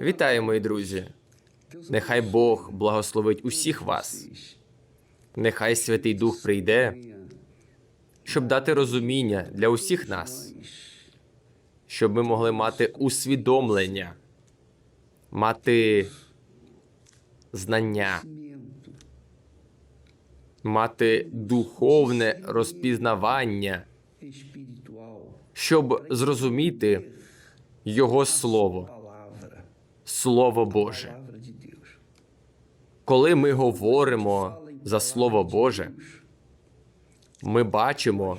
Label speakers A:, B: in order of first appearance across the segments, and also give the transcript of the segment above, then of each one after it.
A: Вітаю, мої друзі! Нехай Бог благословить усіх вас. Нехай Святий Дух прийде, щоб дати розуміння для усіх нас, щоб ми могли мати усвідомлення, мати знання, мати духовне розпізнавання, щоб зрозуміти Його Слово, Слово Боже. Коли ми говоримо за Слово Боже, ми бачимо,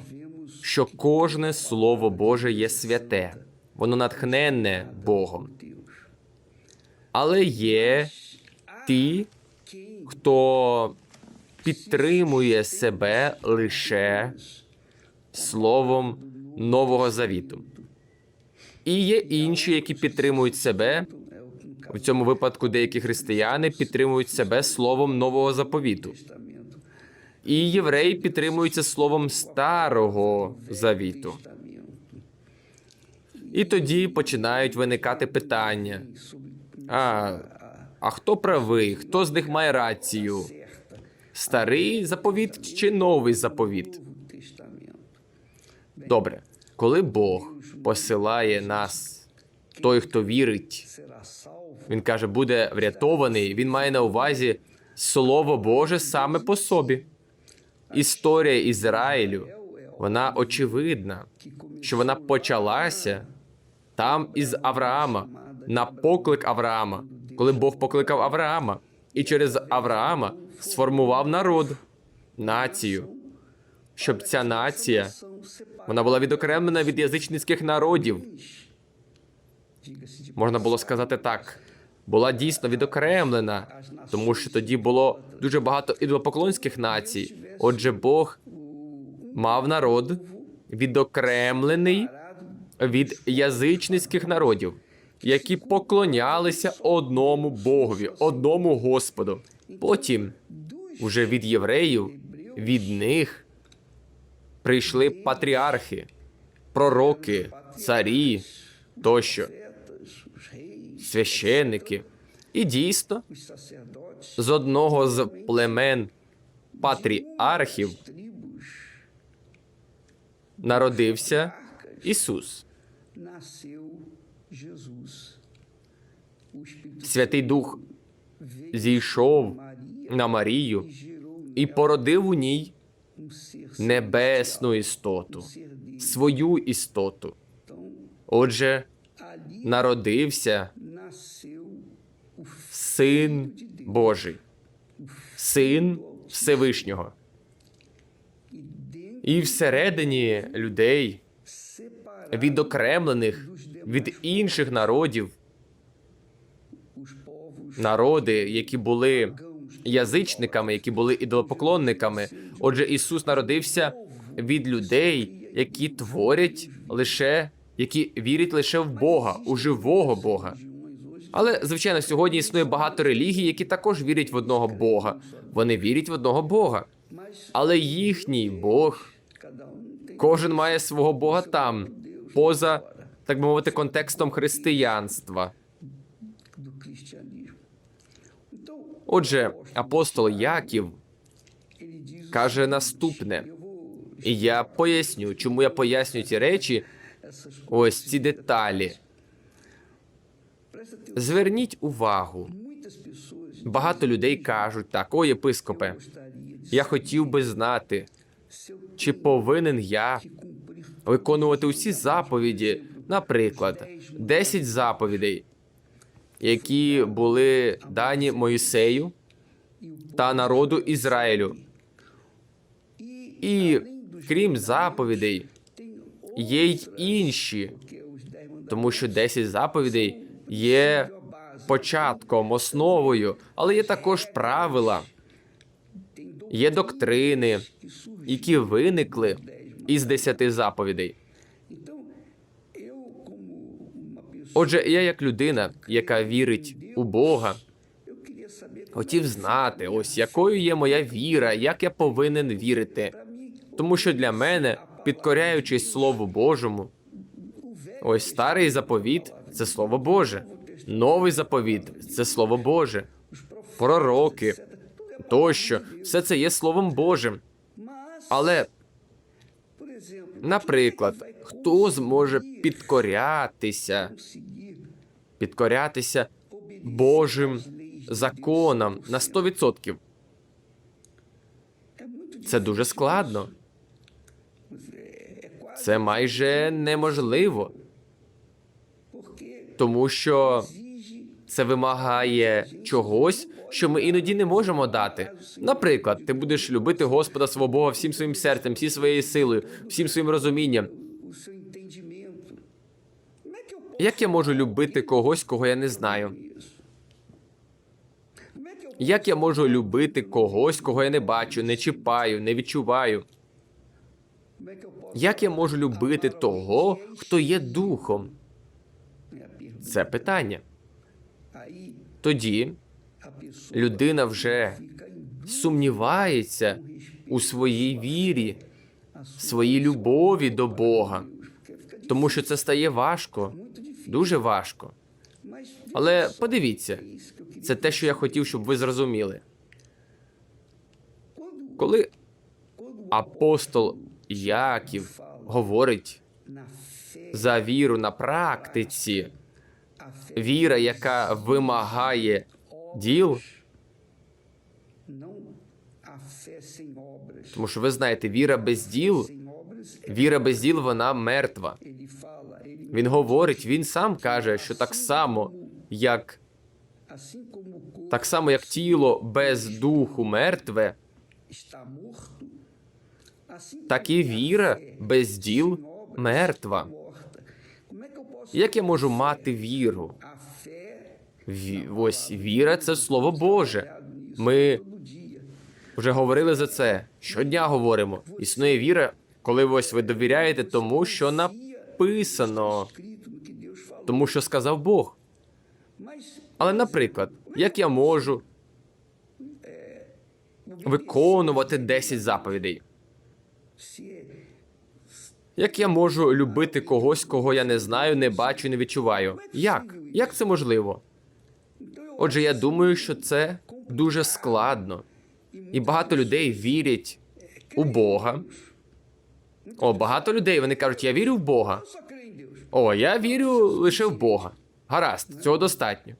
A: що кожне Слово Боже є святе, воно натхненне Богом. Але є ті, хто підтримує себе лише словом Нового Завіту. І є інші, які підтримують себе. В цьому випадку деякі християни підтримують себе словом нового заповіту. І євреї підтримуються словом старого завіту. І тоді починають виникати питання: а, а хто правий? Хто з них має рацію? Старий заповіт чи новий заповіт? Добре, коли Бог посилає нас, той, хто вірить, він каже, буде врятований. Він має на увазі Слово Боже саме по собі. Історія Ізраїлю, вона очевидна, що вона почалася там із Авраама, на поклик Авраама, коли Бог покликав Авраама, і через Авраама сформував народ, націю, щоб ця нація вона була відокремлена від язичницьких народів. Можна було сказати так. Була дійсно відокремлена, тому що тоді було дуже багато ідолопоклонських націй. Отже, Бог мав народ відокремлений від язичницьких народів, які поклонялися одному Богові, одному Господу. Потім, уже від євреїв, від них прийшли патріархи, пророки, царі тощо, священники. І дійсно, з одного з племен патріархів народився Ісус. Святий Дух зійшов на Марію і породив у ній небесну істоту, свою істоту. Отже, народився Син Божий, Син Всевишнього. І всередині людей, відокремлених від інших народів, народи, які були язичниками, які були ідолопоклонниками. Отже, Ісус народився від людей, які творять лише, які вірять лише в Бога, у живого Бога. Але звичайно, сьогодні існує багато релігій, які також вірять в одного Бога. Вони вірять в одного Бога, але їхній Бог, кожен має свого Бога там, поза так би мовити, контекстом християнства. Отже, апостол Яків каже наступне. І я поясню, чому я пояснюю ці речі, ось ці деталі. Зверніть увагу. Багато людей кажуть так: о, єпископе, я хотів би знати, чи повинен я виконувати усі заповіді, наприклад, 10 заповідей, які були дані Моїсею та народу Ізраїлю. І крім заповідей, є й інші, тому що 10 заповідей є початком, основою, але є також правила, є доктрини, які виникли із 10 заповідей. Отже, я як людина, яка вірить у Бога, хотів знати, ось якою є моя віра, як я повинен вірити. Тому що для мене, підкоряючись Слову Божому, ось старий заповіт це Слово Боже. Новий заповіт це Слово Боже, пророки тощо. Все це є Словом Божим. Але, наприклад, хто зможе підкорятися, підкорятися Божим законам на 100%? Це дуже складно. Це майже неможливо, тому що це вимагає чогось, що ми іноді не можемо дати. Наприклад, ти будеш любити Господа свого Бога всім своїм серцем, всім своєю силою, всім своїм розумінням. Як я можу любити когось, кого я не знаю? Як я можу любити когось, кого я не бачу, не чіпаю, не відчуваю? Як я можу любити того, хто є духом? Це питання. Тоді людина вже сумнівається у своїй вірі, своїй любові до Бога, тому що це стає важко, дуже важко. Але подивіться, це те, що я хотів, щоб ви зрозуміли. Коли апостол Яків говорить за віру на практиці, віра, яка вимагає діл, тому що ви знаєте, віра без діл, віра без діл, вона мертва. Він говорить, він сам каже, що так само, як так само, як тіло без духу мертве, так і віра без діл мертва. Як я можу мати віру? Ві... Ось віра це слово Боже. Ми вже говорили за це. Щодня говоримо. Існує віра, коли ось ви довіряєте тому, що написано, тому що сказав Бог. Але, наприклад, як я можу виконувати 10 заповідей? Як я можу любити когось, кого я не знаю, не бачу, не відчуваю? Як? Як це можливо? Отже, я думаю, що це дуже складно. І багато людей вірять у Бога. О, багато людей вони кажуть, я вірю в Бога. О, я вірю лише в Бога. Гаразд, цього достатньо.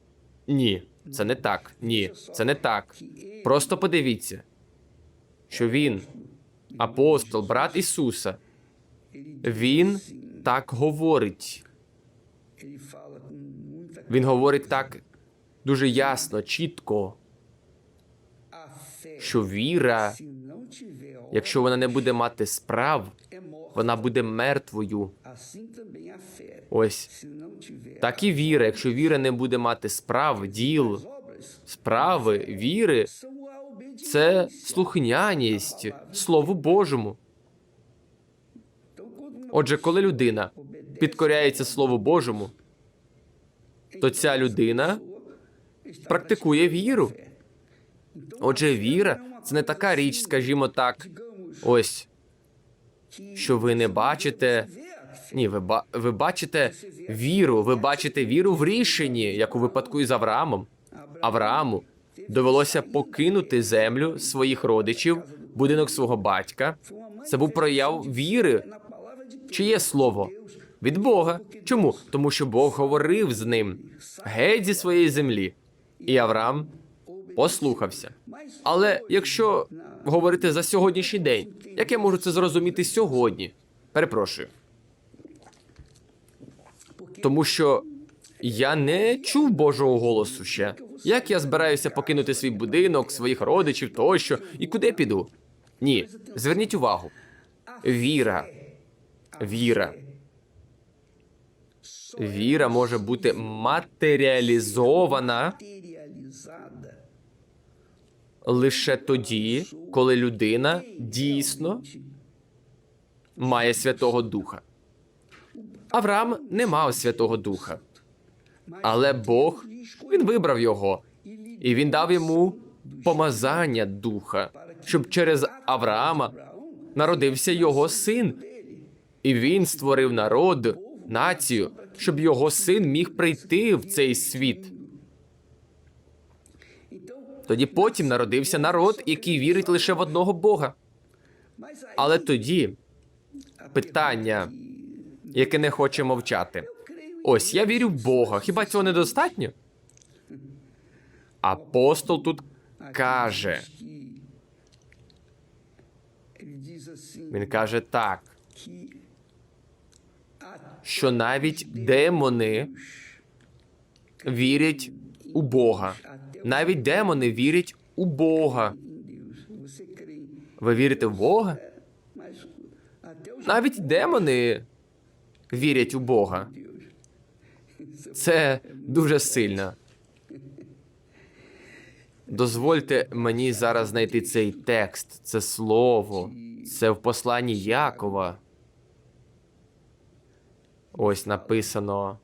A: Ні, це не так. Ні, це не так. Просто подивіться, що він, апостол, брат Ісуса, він так говорить. Він говорить так дуже ясно, чітко, що віра, якщо вона не буде мати справ, вона буде мертвою. Ось так і віра. Якщо віра не буде мати справ, діл, справи, віри, це слухняність Слову Божому. Отже, коли людина підкоряється Слову Божому, то ця людина практикує віру. Отже, віра це не така річ, скажімо так, ось що ви не бачите. Ні, ви, ба- ви бачите віру, ви бачите віру в рішенні, як у випадку із Авраамом. Аврааму довелося покинути землю своїх родичів, будинок свого батька. Це був прояв віри. Чиє слово? Від Бога. Чому? Тому що Бог говорив з ним геть зі своєї землі. І Авраам послухався. Але якщо говорити за сьогоднішній день, як я можу це зрозуміти сьогодні? Перепрошую. Тому що я не чув Божого голосу ще. Як я збираюся покинути свій будинок, своїх родичів тощо, і куди піду? Ні, зверніть увагу. Віра. Віра. Віра може бути матеріалізована лише тоді, коли людина дійсно має Святого Духа. Авраам не мав Святого Духа, але Бог він вибрав його, і він дав йому помазання духа, щоб через Авраама народився його син, і він створив народ, націю, щоб його син міг прийти в цей світ. Тоді потім народився народ, який вірить лише в одного Бога. Але тоді питання, яке не хоче мовчати. Ось я вірю в Бога. Хіба цього недостатньо? Апостол тут каже. Він каже так, що навіть демони вірять у Бога. Навіть демони вірять у Бога. Ви вірите в Бога? Навіть демони вірять у Бога. Це дуже сильно. Дозвольте мені зараз знайти цей текст, це слово. Це в посланні Якова. Ось написано.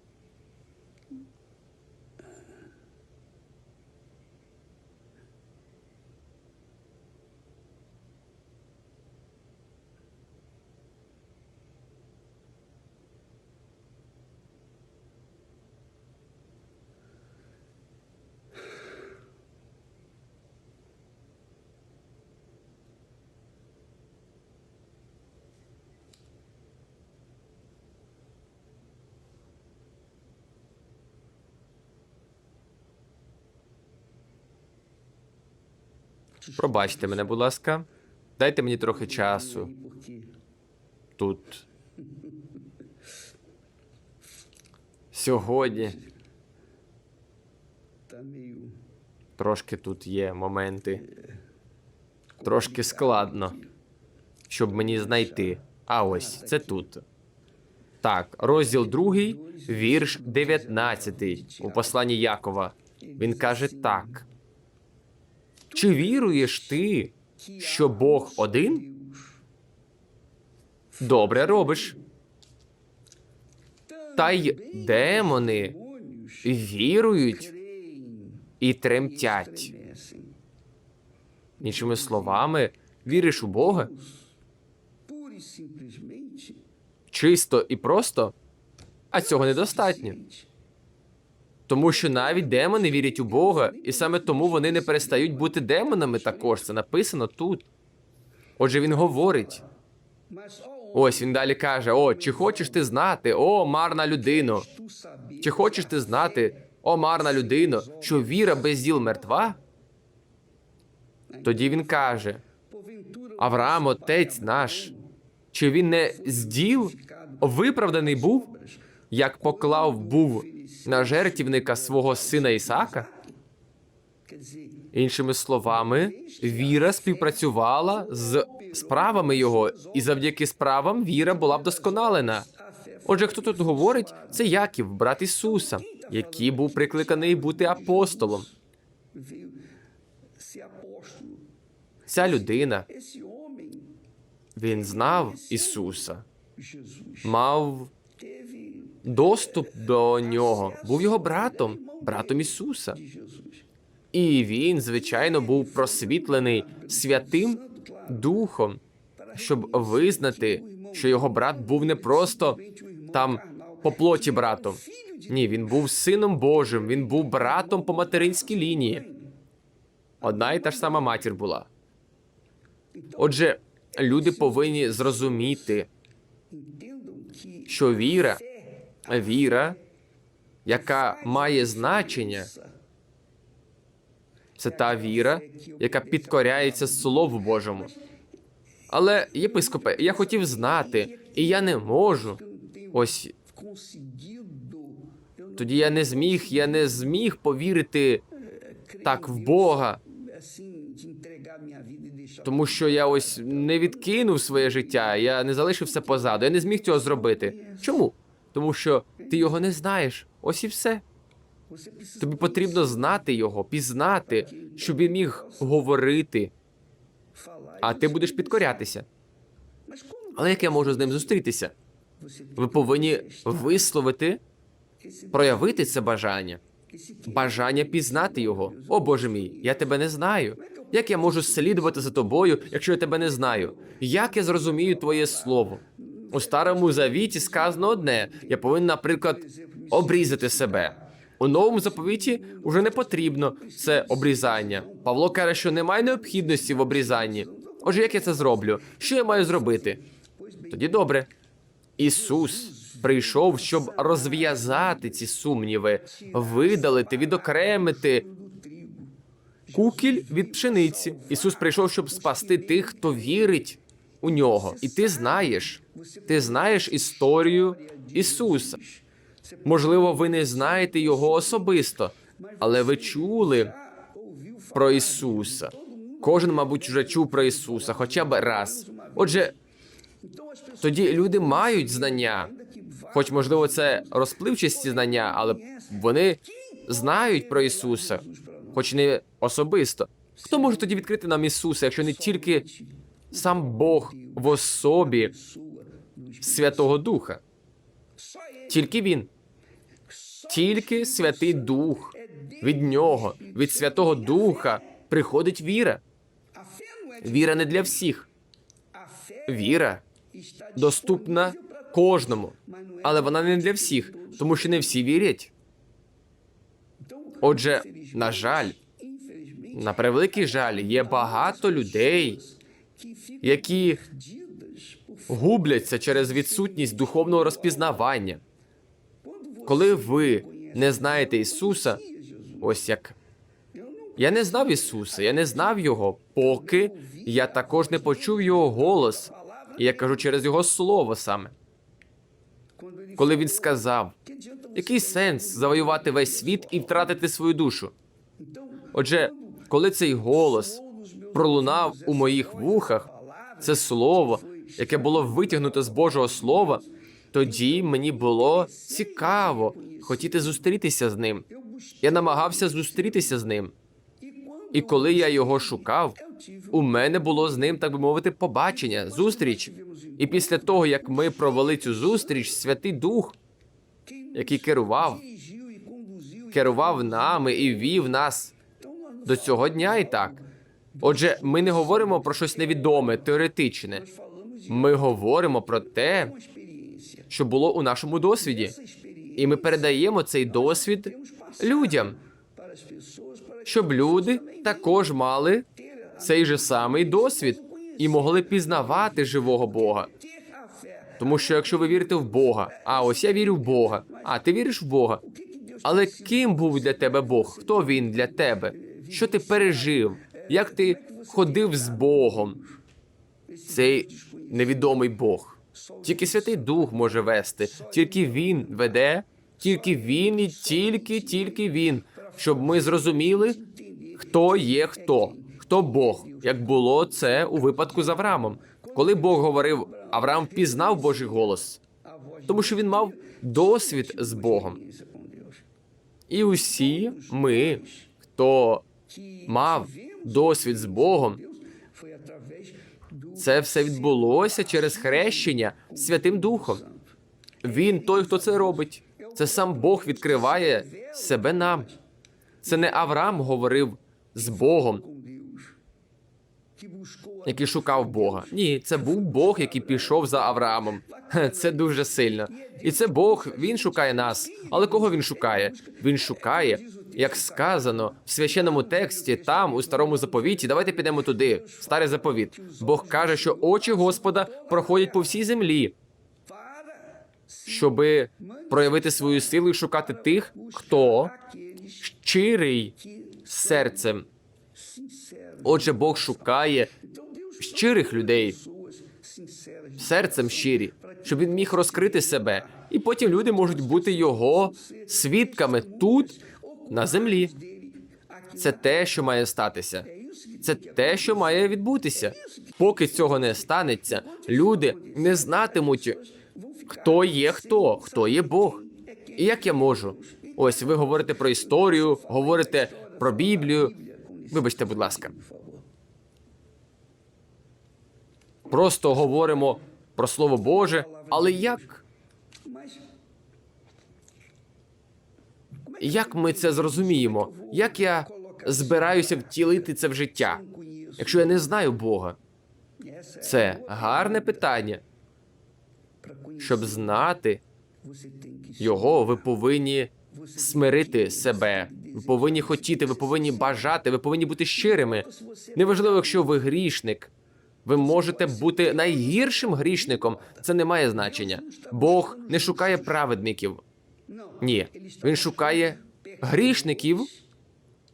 A: Пробачте мене, будь ласка. Дайте мені трохи часу тут. Сьогодні трошки тут є моменти. Трошки складно, щоб мені знайти. А ось це тут. Так, розділ 2, вірш 19 у посланні Якова. Він каже так: Чи віруєш ти, що Бог один? Добре робиш. Та й демони вірують і тремтять. Іншими словами, віриш у Бога чисто і просто, а цього недостатньо. Тому що навіть демони вірять у Бога, і саме тому вони не перестають бути демонами також. Це написано тут. Отже, він говорить. Ось він далі каже: О, чи хочеш ти знати, о, марна людино, чи хочеш ти знати, о, марна людино, що віра без діл мертва? Тоді він каже: Авраам, отець наш, чи він не з діл виправданий був, як поклав був на жертівника свого сина Ісака? Іншими словами, віра співпрацювала з справами його, і завдяки справам віра була б досконалена. Отже, хто тут говорить, це Яків, брат Ісуса, який був прикликаний бути апостолом. Ця людина, він знав Ісуса, мав доступ до нього, був його братом, братом Ісуса. І він, звичайно, був просвітлений святим Духом, щоб визнати, що його брат був не просто там по плоті братом. Ні, він був сином Божим, він був братом по материнській лінії. Одна і та ж сама матір була. Отже, люди повинні зрозуміти, що віра, віра, яка має значення, це та віра, яка підкоряється Слову Божому. Але, єпископе, я хотів знати, і я не можу. Ось тоді я не зміг, я не зміг повірити так в Бога, тому що я ось не відкинув своє життя, я не залишив все позаду, я не зміг цього зробити. Чому? Тому що ти його не знаєш. Ось і все. Тобі потрібно знати його, пізнати, щоб він міг говорити, а ти будеш підкорятися. Але як я можу з ним зустрітися? Ви повинні висловити, проявити це бажання, бажання пізнати його. О Боже мій, я тебе не знаю. Як я можу слідувати за тобою, якщо я тебе не знаю? Як я зрозумію твоє слово? У старому завіті сказано одне: я повинен, наприклад, обрізати себе. У новому заповіті вже не потрібно це обрізання. Павло каже, що немає необхідності в обрізанні. Отже, як я це зроблю? Що я маю зробити? Тоді добре. Ісус прийшов, щоб розв'язати ці сумніви, видалити, відокремити кукіль від пшениці. Ісус прийшов, щоб спасти тих, хто вірить у нього. І ти знаєш, ти знаєш історію Ісуса. Можливо, ви не знаєте його особисто, але ви чули про Ісуса. Кожен, мабуть, вже чув про Ісуса, хоча б раз. Отже, тоді люди мають знання, хоч можливо це розпливчасті знання, але вони знають про Ісуса, хоч не особисто. Хто може тоді відкрити нам Ісуса, якщо не тільки сам Бог в особі Святого Духа? Тільки Він. Тільки Святий Дух. Від нього, від Святого Духа приходить віра. Віра не для всіх. Віра доступна кожному, але вона не для всіх, тому що не всі вірять. Отже, на жаль, на превеликий жаль, є багато людей, які губляться через відсутність духовного розпізнавання. Коли ви не знаєте Ісуса, ось як я не знав Ісуса, я не знав Його, поки я також не почув Його голос. І я кажу через Його слово саме. Коли він сказав, який сенс завоювати весь світ і втратити свою душу? Отже, коли цей голос пролунав у моїх вухах, це слово, яке було витягнуто з Божого Слова, тоді мені було цікаво хотіти зустрітися з ним. Я намагався зустрітися з ним. І коли я його шукав, у мене було з ним, так би мовити, побачення, зустріч. І після того, як ми провели цю зустріч, Святий Дух, який керував, керував нами і вів нас до цього дня і так. Отже, ми не говоримо про щось невідоме, теоретичне. Ми говоримо про те, що було у нашому досвіді, і ми передаємо цей досвід людям, щоб люди також мали цей же самий досвід і могли пізнавати живого Бога. Тому що якщо ви вірите в Бога, а ось я вірю в Бога, а ти віриш в Бога. Але ким був для тебе Бог? Хто він для тебе? Що ти пережив? Як ти ходив з Богом? Цей невідомий Бог. Тільки Святий Дух може вести, тільки Він веде, тільки Він і тільки, тільки Він, щоб ми зрозуміли, хто є хто, хто Бог, як було це у випадку з Авраамом. Коли Бог говорив, Авраам пізнав Божий голос, тому що він мав досвід з Богом. І усі ми, хто мав досвід з Богом, це все відбулося через хрещення Святим Духом. Він той, хто це робить. Це сам Бог відкриває себе нам. Це не Авраам говорив з Богом, який шукав Бога. Ні, це був Бог, який пішов за Авраамом. Це дуже сильно. І це Бог, він шукає нас. Але кого він шукає? Він шукає, як сказано в священному тексті, там у старому заповіті. Давайте підемо туди. Старий заповіт. Бог каже, що очі Господа проходять по всій землі, щоби проявити свою силу і шукати тих, хто щирий серцем. Отже, Бог шукає щирих людей, серцем щирі, щоб він міг розкрити себе, і потім люди можуть бути його свідками тут, на землі. Це те, що має статися. Це те, що має відбутися. Поки цього не станеться, люди не знатимуть, хто є хто, хто є Бог. І як я можу? Ось ви говорите про історію, говорите про Біблію. Вибачте, будь ласка. Просто говоримо про Слово Боже, але як? Як ми це зрозуміємо? Як я збираюся втілити це в життя, якщо я не знаю Бога? Це гарне питання. Щоб знати його, ви повинні смирити себе. Ви повинні хотіти, ви повинні бажати, ви повинні бути щирими. Неважливо, якщо ви грішник. Ви можете бути найгіршим грішником. Це не має значення. Бог не шукає праведників. Ні, він шукає грішників,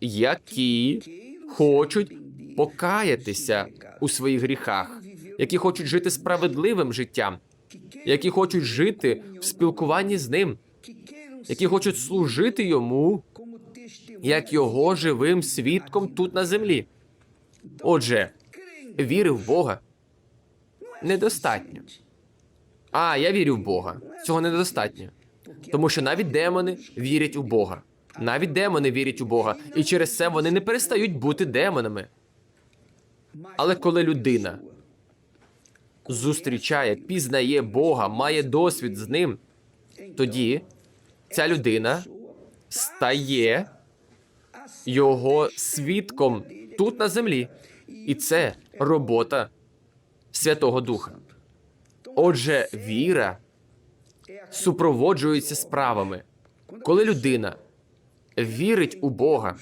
A: які хочуть покаятися у своїх гріхах, які хочуть жити справедливим життям, які хочуть жити в спілкуванні з ним, які хочуть служити йому як його живим свідком тут на землі. Отже, віри в Бога недостатньо. А, я вірю в Бога. Цього недостатньо. Тому що навіть демони вірять у Бога. Навіть демони вірять у Бога, і через це вони не перестають бути демонами. Але коли людина зустрічає, пізнає Бога, має досвід з ним, тоді ця людина стає його свідком тут на землі. І це робота Святого Духа. Отже, віра супроводжується справами. Коли людина вірить у Бога,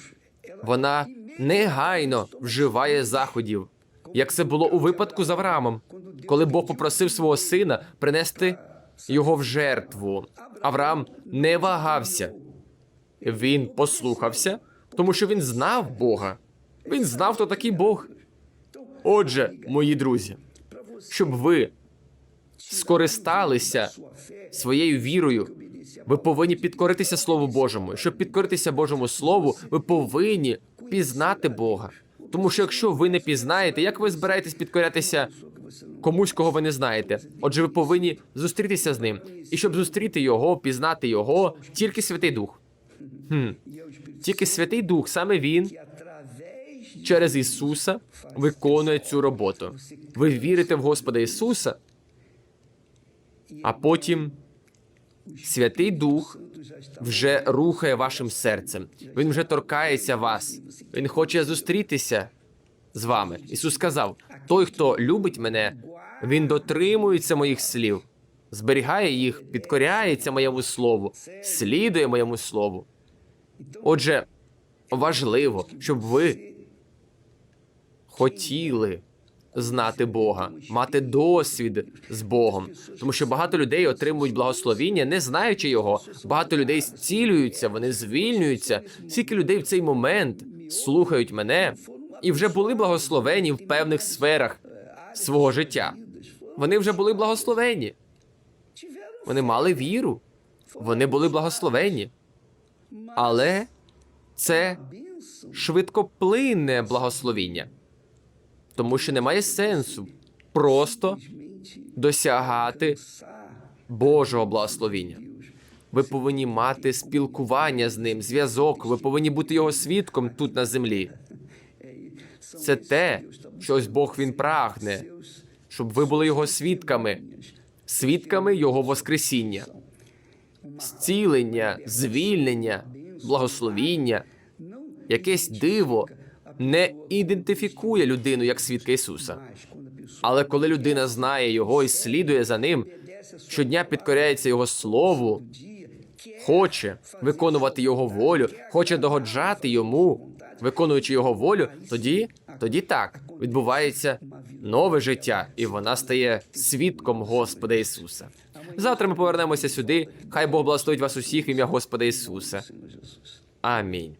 A: вона негайно вживає заходів, як це було у випадку з Авраамом, коли Бог попросив свого сина принести його в жертву. Авраам не вагався. Він послухався, тому що він знав Бога. Він знав, хто такий Бог. Отже, мої друзі, щоб ви скористалися своєю вірою, ви повинні підкоритися Слову Божому. Щоб підкоритися Божому Слову, ви повинні пізнати Бога. Тому що якщо ви не пізнаєте, як ви збираєтесь підкорятися комусь, кого ви не знаєте? Отже, ви повинні зустрітися з ним. І щоб зустріти його, пізнати його, тільки Святий Дух. Хм. Тільки Святий Дух, саме він через Ісуса виконує цю роботу. Ви вірите в Господа Ісуса, а потім Святий Дух вже рухає вашим серцем. Він вже торкається вас. Він хоче зустрітися з вами. Ісус сказав: той, хто любить мене, він дотримується моїх слів, зберігає їх, підкоряється моєму слову, слідує моєму слову. Отже, важливо, щоб ви хотіли знати Бога, мати досвід з Богом, тому що багато людей отримують благословіння, не знаючи його. Багато людей зцілюються, вони звільнюються. Скільки людей в цей момент слухають мене і вже були благословені в певних сферах свого життя. Вони вже були благословені. Вони мали віру, вони були благословені. Але це швидкоплинне благословіння, тому що немає сенсу просто досягати Божого благословіння. Ви повинні мати спілкування з ним, зв'язок. Ви повинні бути його свідком тут на землі. Це те, що ось Бог він прагне, щоб ви були його свідками, свідками його воскресіння, зцілення, звільнення, благословіння. Якесь диво не ідентифікує людину як свідка Ісуса. Але коли людина знає його і слідує за ним, щодня підкоряється його слову, хоче виконувати його волю, хоче догоджати йому, виконуючи його волю, тоді, тоді так відбувається нове життя, і вона стає свідком Господа Ісуса. Завтра ми повернемося сюди. Хай Бог благословить вас усіх в ім'я Господа Ісуса. Амінь.